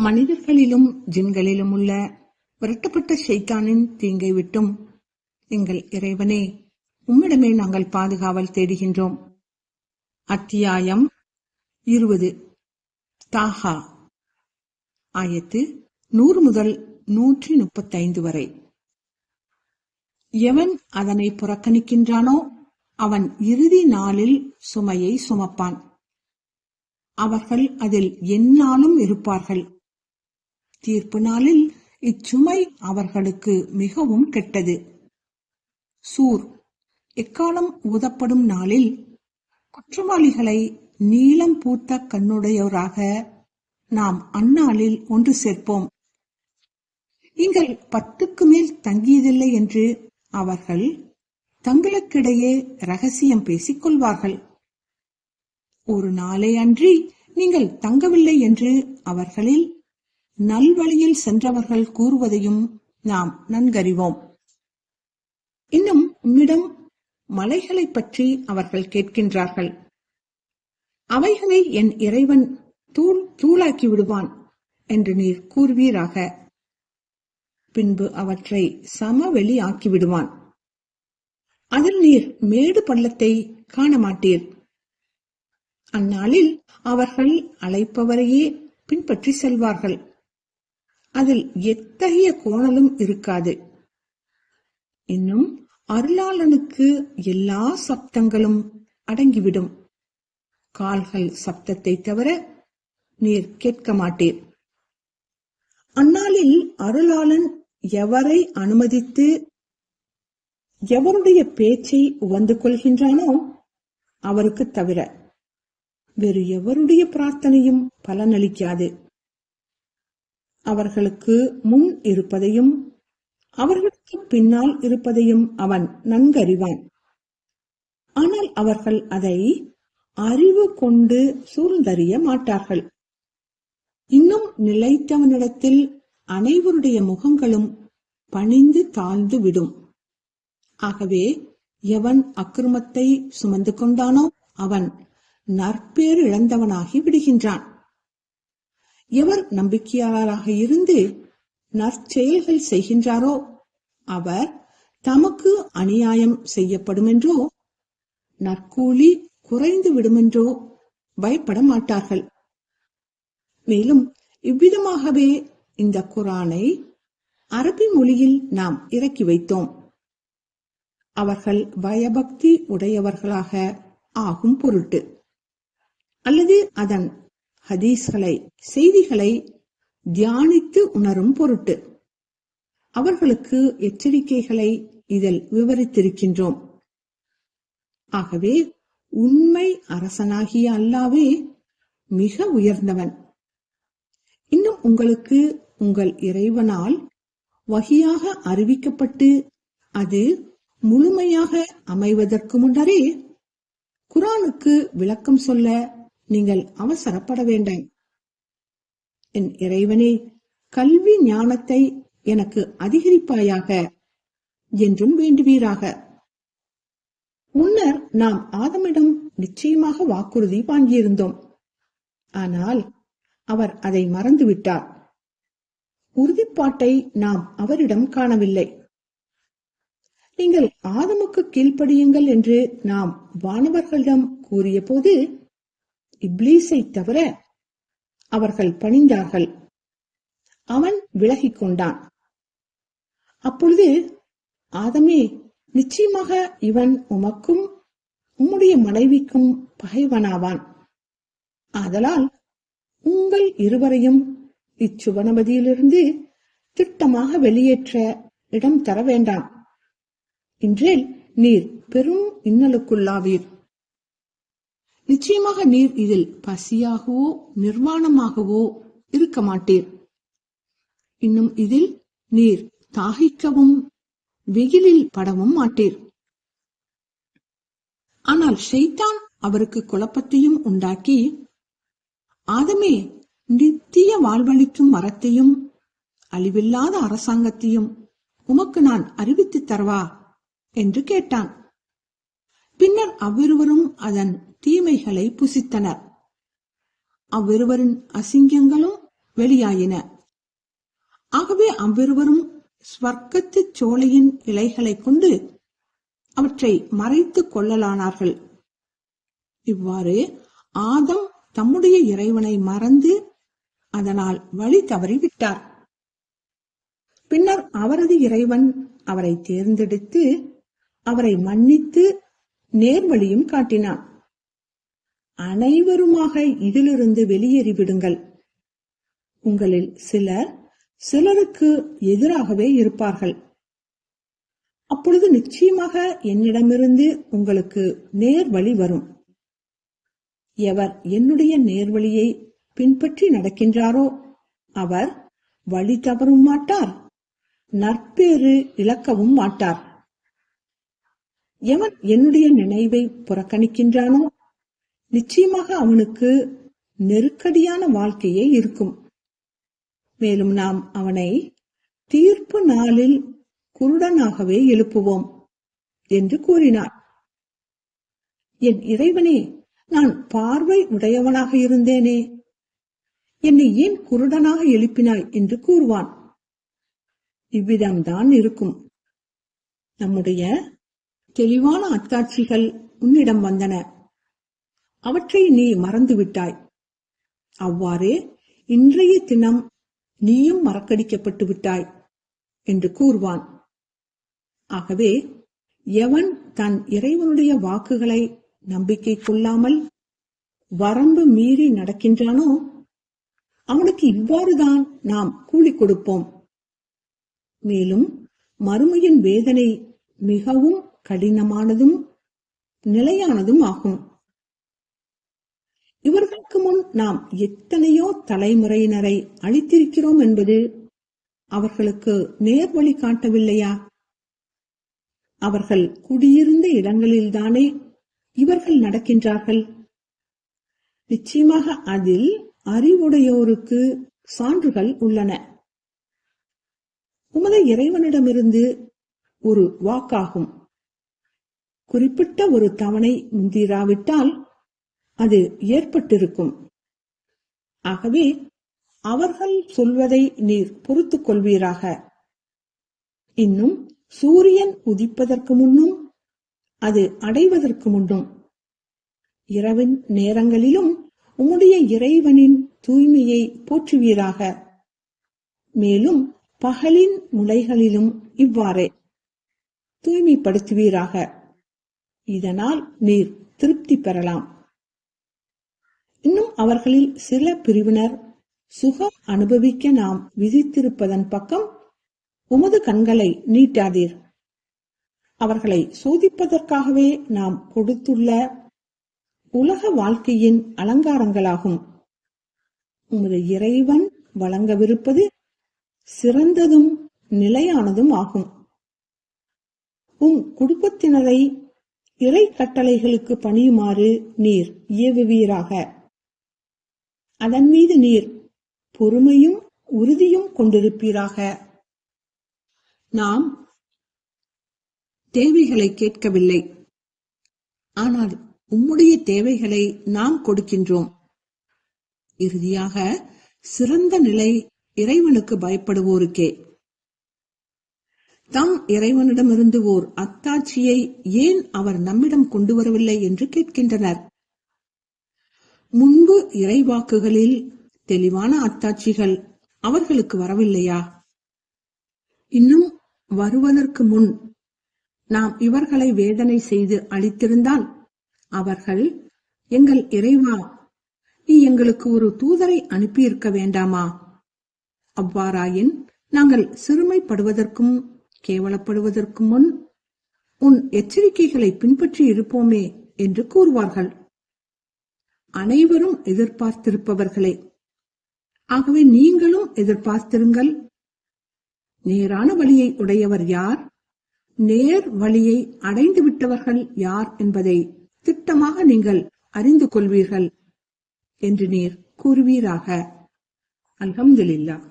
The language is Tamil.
மனிதர்களிலும் ஜின்களிலும் உள்ள விரட்டப்பட்ட ஷைத்தானின் தீங்கை விட்டும் எங்கள் இறைவனே உம்மிடமே நாங்கள் பாதுகாவல் தேடுகின்றோம். அத்தியாயம் இருபது. தாஹா. ஆயத்து நூறு முதல் நூற்றி முப்பத்தைந்து வரை. எவன் அதனை புறக்கணிக்கின்றானோ அவன் இறுதி நாளில் சுமையை சுமப்பான். அவர்கள் அதில் எந்நாளும் இருப்பார்கள். தீர்ப்பு நாளில் இச்சுமை அவர்களுக்கு மிகவும் கெட்டது. சூர். எக்காலம் ஊதப்படும் நாளில் குற்றவாளிகளை நீளம் பூத்த கண்ணுடையோராக நாம் அந்நாளில் ஒன்று சேர்ப்போம். நீங்கள் பத்துக்கு மேல் தங்கியதில்லை என்று அவர்கள் தங்களுக்கிடையே ரகசியம் பேசிக் கொள்வார்கள். ஒரு நாளே அன்றி நீங்கள் தங்கவில்லை என்று அவர்களில் நல்வழியில் சென்றவர்கள் கூறுவதையும் நாம் நன்கறிவோம். இன்னும் உம்மிடம் மலைகளை பற்றி அவர்கள் கேட்கின்றார்கள். அவைகளை என் இறைவன் தூள் தூளாக்கி விடுவான் என்று நீர் கூறுவீராக. பின்பு அவற்றை சமவெளி ஆக்கி விடுவான். அதில் நீர் மேடு பள்ளத்தை காண மாட்டீர் அந்நாளில் அவர்கள் அழைப்பவரையே பின்பற்றி செல்வார்கள். அதில் எத்தகைய கோணலும் இருக்காது. இன்னும் அருளாளனுக்கு எல்லா சப்தங்களும் அடங்கிவிடும். கால்கள் சப்தத்தை தவிர நீர் கேட்க மாட்டீர். அந்நாளில் அருளாளன் எவரை அனுமதித்து எவருடைய பேச்சை உவந்து கொள்கின்றானோ அவருக்கு தவிர வேறு எவருடைய பிரார்த்தனையும் பலனளிக்காது. அவர்களுக்கு முன் இருப்பதையும் அவர்களுக்கு பின்னால் இருப்பதையும் அவன் நன்கறிவான். ஆனால் அவர்கள் அதை அறிவு கொண்டு சூழ்ந்தறிய மாட்டார்கள். இன்னும் நிலைத்தவனிடத்தில் அனைவருடைய முகங்களும் பணிந்து தாழ்ந்து விடும். ஆகவே எவன் அக்கிரமத்தை சுமந்து கொண்டானோ அவன் நற்பேறு இழந்தவனாகி விடுகின்றான். எவர் நம்பிக்கையாளராக இருந்து நற்செயல்கள் செய்கின்றாரோ அவர் தமக்கு அநியாயம் செய்யப்படுமென்றோ நற்கூலி குறைந்து விடுமென்றோ பயப்பட மாட்டார்கள். மேலும் இவ்விதமாகவே இந்த குரானை அரபி மொழியில் நாம் இறக்கி வைத்தோம். அவர்கள் பயபக்தி உடையவர்களாக ஆகும் பொருட்டு. அல்லது அதன் ஹதீஸ்களை செய்திகளை தியானித்து உணரும் பொருட்டு. அவர்களுக்கு எச்சரிக்கைகளை இதில் விவரித்திருக்கின்றோம். ஆகவே உண்மை அரசனாகிய அல்லாவே மிக உயர்ந்தவன். இன்னும் உங்களுக்கு உங்கள் இறைவனால் வகையாக அறிவிக்கப்பட்டு அது முழுமையாக அமைவதற்கு முன்னரே குரானுக்கு விளக்கம் சொல்ல நீங்கள் அவசரப்பட வேண்டாம் என் இறைவனே கல்வி ஞானத்தை எனக்கு அதிகரிப்பாயாக என்றும் வேண்டுவீராக. முன்னர் நாம் ஆதமிடம் நிச்சயமாக வாக்குறுதி வாங்கியிருந்தோம். ஆனால் அவர் அதை மறந்துவிட்டார். உறுதிப்பாட்டை நாம் அவரிடம் காணவில்லை. நீங்கள் ஆதமுக்கு கீழ்ப்படியுங்கள் என்று நாம் வானவர்களிடம் கூறிய போது இப்லீஸை தவிர அவர்கள் பணிந்தார்கள். அவன் விலகிக் கொண்டான் அப்பொழுது ஆதமே நிச்சயமாக இவன் உமக்கும் உம்முடைய மனைவிக்கும் பகைவனாவான். ஆதலால் உங்கள் இருவரையும் இச்சுவனபதியிலிருந்து திட்டமாக வெளியேற்ற இடம் தர வேண்டாம் இன்றேல் நீர் பெரும் இன்னலுக்குள்ளாவீர். நிச்சயமாக நீர் இதில் பசியாகவோ நிர்வாணமாகவோ இருக்க மாட்டீர். இன்னும் இதில் நீர் தாகிக்கவும் வெயிலில் படவும் மாட்டீர். ஆனால் ஷைத்தான் அவருக்கு குழப்பத்தையும் உண்டாக்கி ஆதமே நித்திய வாழ்வளிக்கும் மரத்தையும் அழிவில்லாத அரசாங்கத்தையும் உமக்கு நான் அறிவித்து தரவா? என்று கேட்டான். பின்னர் அவ்விருவரும் அதன் தீமைகளை புசித்தனர். அவ்விருவரின் அசிங்கங்களும் வெளியாயின. ஆகவே அவ்விருவரும் ஸ்வர்க்கத்து சோலையின் இலைகளைக் கொண்டு அவற்றை மறைத்துக் கொள்ளலானார்கள். இவ்வாறு ஆதம் தம்முடைய இறைவனை மறந்து அதனால் வழி தவறிவிட்டார். பின்னர் அவரது இறைவன் அவரை தேர்ந்தெடுத்து அவரை மன்னித்து நேர்வழியும் காட்டினான். அனைவருமாக இதிலிருந்து வெளியேறிவிடுங்கள். உங்களில் சிலர் சிலருக்கு எதிராகவே இருப்பார்கள். அப்பொழுது நிச்சயமாக என்னிடமிருந்து உங்களுக்கு நேர் வழி வரும். எவர் என்னுடைய நேர்வழியை பின்பற்றி நடக்கின்றாரோ அவர் வழி தவறும் மாட்டார் நற்பேறு இழக்கவும் மாட்டார். எவன் என்னுடைய நினைவை புறக்கணிக்கின்றானோ நிச்சயமாக அவனுக்கு நெருக்கடியான வாழ்க்கையே இருக்கும். மேலும் நாம் அவனை தீர்ப்பு நாளில் குருடனாகவே எழுப்புவோம் என்று கூறினார். என் இறைவனே நான் பார்வை உடையவனாக இருந்தேனே. என்னை ஏன் குருடனாக எழுப்பினாய் என்று கூறுவான். இவ்விதம்தான் இருக்கும். நம்முடைய தெளிவான அத்தாட்சிகள் உன்னிடம் வந்தன. அவற்றை நீ மறந்துவிட்டாய். அவ்வாறே இன்றைய தினம் நீயும் மறக்கடிக்கப்பட்டு விட்டாய் என்று கூறுவான். ஆகவே எவன் தன் இறைவனுடைய வாக்குகளை நம்பிக்கை கொள்ளாமல் வரம்பு மீறி நடக்கின்றானோ அவனுக்கு இவ்வாறுதான் நாம் கூலி கொடுப்போம். மேலும் மறுமையின் வேதனை மிகவும் கடினமானதும் நிலையானதும் ஆகும். அதற்கு முன் நாம் எத்தனையோ தலைமுறையினரை அளித்திருக்கிறோம் என்பது அவர்களுக்கு நேர்வழி காட்டவில்லையா? அவர்கள் குடியிருந்த இடங்களில்தானே இவர்கள் நடக்கின்றார்கள். நிச்சயமாக அதில் அறிவுடையோருக்கு சான்றுகள் உள்ளன. உமது இறைவனிடமிருந்து ஒரு வாக்காகும். குறிப்பிட்ட ஒரு தவணை முந்திராவிட்டால் அது ஏற்பட்டிருக்கும். ஆகவே அவர்கள் சொல்வதை நீர் பொறுத்துக் கொள்வீராக. இன்னும் சூரியன் உதிப்பதற்கு முன்னும் அது அடைவதற்கு முன்னும். இரவின் நேரங்களிலும் உம்முடைய இறைவனின் தூய்மையை போற்றுவீராக. மேலும் பகலின் முளைகளிலும் இவ்வாறே தூய்மைப்படுத்துவீராக. இதனால் நீர் திருப்தி பெறலாம். இன்னும் அவர்களில் சில பிரிவினர் சுகம் அனுபவிக்க நாம் விதித்திருப்பதன் பக்கம் உமது கண்களை நீட்டாதீர். அவர்களை சோதிப்பதற்காகவே நாம் கொடுத்துள்ள உலக வாழ்க்கையின் அலங்காரங்களாகும். உமது இறைவன் வழங்கவிருப்பது சிறந்ததும் நிலையானதும் ஆகும். உம் குடும்பத்தினரை இறை கட்டளைகளுக்கு பணியுமாறு நீர் ஏவுவீராக. அதன் மீது நீர் பொறுமையும் உறுதியும் கொண்டிருப்பீராக. நாம் தேவைகளை கேட்கவில்லை. ஆனால் உம்முடைய தேவைகளை நாம் கொடுக்கின்றோம். இறுதியாக சிறந்த நிலை இறைவனுக்கு பயப்படுவோருக்கே. தம் இறைவனிடமிருந்து ஓர் அத்தாட்சியை ஏன் அவர் நம்மிடம் கொண்டு வரவில்லை என்று கேட்கின்றனர். முன்பு இறைவாக்குகளில் தெளிவான அத்தாட்சிகள் அவர்களுக்கு வரவில்லையா? இன்னும் வருவதற்கு முன் நாம் இவர்களை வேதனை செய்து அளித்திருந்தால் அவர்கள் எங்கள் இறைவா நீ எங்களுக்கு ஒரு தூதரை அனுப்பியிருக்க வேண்டாமா? அவ்வாறாயின் நாங்கள் சிறுமைப்படுவதற்கும் கேவலப்படுவதற்கு முன் உன் எச்சரிக்கைகளை பின்பற்றி இருப்போமே என்று கூறுவார்கள். அனைவரும் எதிர்பார்த்திருப்பவர்களே. ஆகவே நீங்களும் எதிர்பார்த்திருங்கள். நேரான வழியை உடையவர் யார்? நேர் வழியை அடைந்து விட்டவர்கள் யார் என்பதை திட்டமாக நீங்கள் அறிந்து கொள்வீர்கள் என்று நீர் கூறுவீராக. அல்ஹம்துலில்லா